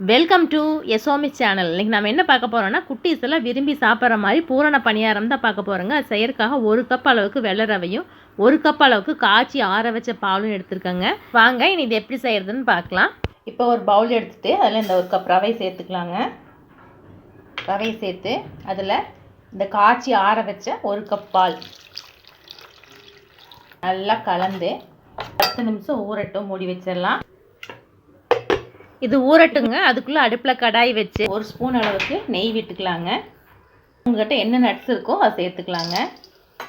Welcome to எசோமி channel இன்றைக்கி நம்ம என்ன பார்க்க போகிறோம்னா குட்டீஸ் எல்லாம் விரும்பி சாப்பிட்ற மாதிரி பூரண பணியாரம் தான் பார்க்க போகிறோங்க அது செய்யறதுக்காக ஒரு கப் அளவுக்கு வெள்ளை ரவையும் ஒரு கப் அளவுக்கு காய்ச்சி ஆற வச்ச பாலும் எடுத்துருக்கேங்க. வாங்க இனி இது எப்படி செய்கிறதுன்னு பார்க்கலாம். இப்போ ஒரு பவுல் எடுத்துகிட்டு அதில் இந்த ஒரு கப் ரவை சேர்த்துக்கலாங்க. ரவை சேர்த்து அதில் இந்த காய்ச்சி ஆற வச்ச ஒரு கப் பால். நல்லா கலந்து பத்து நிமிஷம் ஊறட்டும் மூடி வச்சிடலாம். இது ஊறட்டுங்க. அதுக்குள்ளே அடுப்பில் கடாய் வச்சு ஒரு ஸ்பூன் அளவுக்கு நெய் விட்டுக்கலாங்க. உங்கள்கிட்ட என்ன நட்ஸ் இருக்கோ அதை சேர்த்துக்கலாங்க.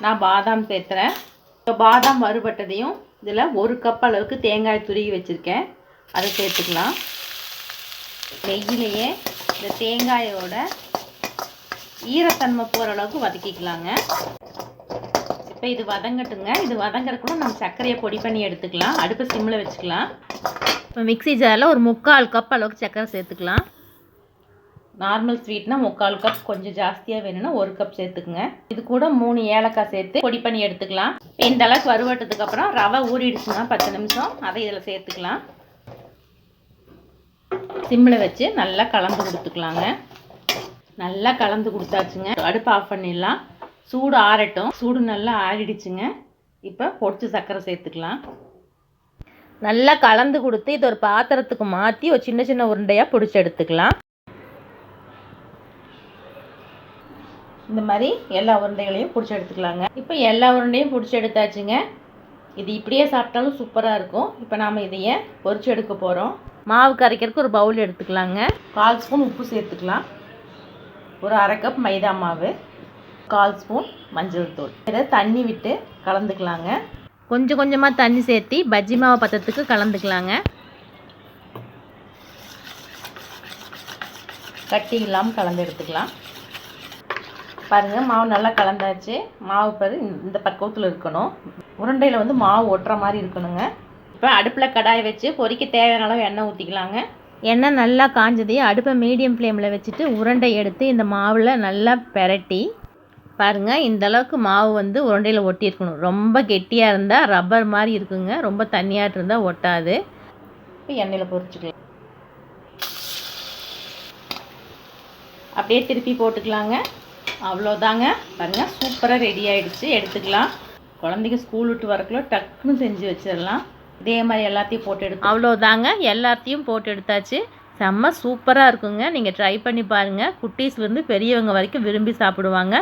நான் பாதாம் சேர்த்துறேன். இப்போ பாதாம் வறுபட்டதையும் இதில் ஒரு கப் அளவுக்கு தேங்காய் துருகி வச்சுருக்கேன். அதை சேர்த்துக்கலாம். நெய்யிலேயே இந்த தேங்காயோட ஈரத்தன்மை போகிற அளவுக்கு வதக்கிக்கலாங்க. இப்போ இது வதங்கட்டுங்க. இது வதங்குறதுக்குள்ள நம்ம சர்க்கரையை பொடி பண்ணி எடுத்துக்கலாம். அடுப்பு சிம்மில் வச்சுக்கலாம். இப்போ மிக்ஸி ஜாரில் ஒரு முக்கால் கப் அளவுக்கு சர்க்கரை சேர்த்துக்கலாம். நார்மல் ஸ்வீட்னா முக்கால் கப் கொஞ்சம் ஜாஸ்தியாக வேணும்னா ஒரு கப் சேர்த்துக்குங்க. இது கூட மூணு ஏலக்காய் சேர்த்து பொடி பண்ணி எடுத்துக்கலாம். இந்த அளவுக்கு வறுவட்டதுக்கு அப்புறம் ரவை ஊறிடுச்சுங்க பத்து நிமிஷம். அதை இதில் சேர்த்துக்கலாம். சிம்மில் வச்சு நல்லா கலந்து கொடுத்துக்கலாங்க. நல்லா கலந்து கொடுத்தாச்சுங்க. அடுப்பு ஆஃப் பண்ணிடலாம். சூடு ஆறட்டும். சூடு நல்லா ஆறிடுச்சுங்க. இப்போ பொடிச்சு சர்க்கரை சேர்த்துக்கலாம். நல்லா கலந்து கொடுத்து இது ஒரு பாத்திரத்துக்கு மாற்றி ஒரு சின்ன சின்ன உருண்டையாக பிடிச்சி எடுத்துக்கலாம். இந்த மாதிரி எல்லா உருண்டைகளையும் பிடிச்சி எடுத்துக்கலாங்க. இப்போ எல்லா உருண்டையும் பிடிச்சி எடுத்தாச்சுங்க. இது இப்படியே சாப்பிட்டாலும் சூப்பராக இருக்கும். இப்போ நாம் இதையே பொறிச்சு எடுக்க போகிறோம் மாவு கரைக்கிறதுக்கு ஒரு பவுல் எடுத்துக்கலாங்க. கால் ஸ்பூன் உப்பு சேர்த்துக்கலாம். ஒரு அரை கப் மைதா மாவு. கால் ஸ்பூன் மஞ்சள் தூள். இதை தண்ணி விட்டு கலந்துக்கலாங்க. கொஞ்சம் கொஞ்சமாக தண்ணி சேர்த்தி பஜ்ஜி மாவு பத்தத்துக்கு கலந்துக்கலாங்க. கட்டி இல்லாமல் கலந்து எடுத்துக்கலாம். பாருங்கள் மாவு நல்லா கலந்தாச்சு. மாவு பாரு இந்த பக்குவத்தில் இருக்கணும். உருண்டையில் வந்து மாவு ஒட்டுற மாதிரி இருக்கணுங்க. இப்போ அடுப்பில் கடாய் வச்சு பொறிக்க தேவையான அளவு எண்ணெய் ஊற்றிக்கலாங்க எண்ணெய் நல்லா காஞ்சதையும் அடுப்பை மீடியம் ஃப்ளேமில் வச்சுட்டு உருண்டை எடுத்து இந்த மாவில் நல்லா பெரட்டி பாருங்கள் இந்த அளவுக்கு மாவு வந்து உருண்டையில் ஒட்டியிருக்கணும். ரொம்ப கெட்டியாக இருந்தால் ரப்பர் மாதிரி இருக்குங்க. ரொம்ப தண்ணியாட்டு இருந்தால் ஒட்டாது. இப்போ எண்ணெயில் பொறிச்சிக்கலாம் அப்படியே திருப்பி போட்டுக்கலாங்க. அவ்வளோதாங்க பாருங்கள் சூப்பராக ரெடி ஆகிடுச்சு எடுத்துக்கலாம். குழந்தைங்க ஸ்கூல் விட்டு வரக்குள்ள டக்குன்னு செஞ்சு வச்சிடலாம். இதே மாதிரி எல்லாத்தையும் போட்டு எடுத்து அவ்வளோதாங்க எல்லாத்தையும் போட்டு எடுத்தாச்சு. செம்ம சூப்பராக இருக்குங்க. நீங்கள் ட்ரை பண்ணி பாருங்கள் குட்டீஸ்லேருந்து பெரியவங்க வரைக்கும் விரும்பி சாப்பிடுவாங்க.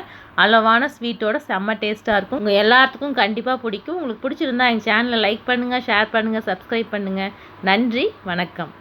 அளவான ஸ்வீட்டோட செம்ம டேஸ்ட்டாக இருக்கும். உங்கள் எல்லாத்துக்கும் கண்டிப்பாக பிடிக்கும். உங்களுக்கு பிடிச்சிருந்தா எங்கள் சேனலை லைக் பண்ணுங்கள் ஷேர் பண்ணுங்கள் சப்ஸ்கிரைப் பண்ணுங்கள் நன்றி வணக்கம்.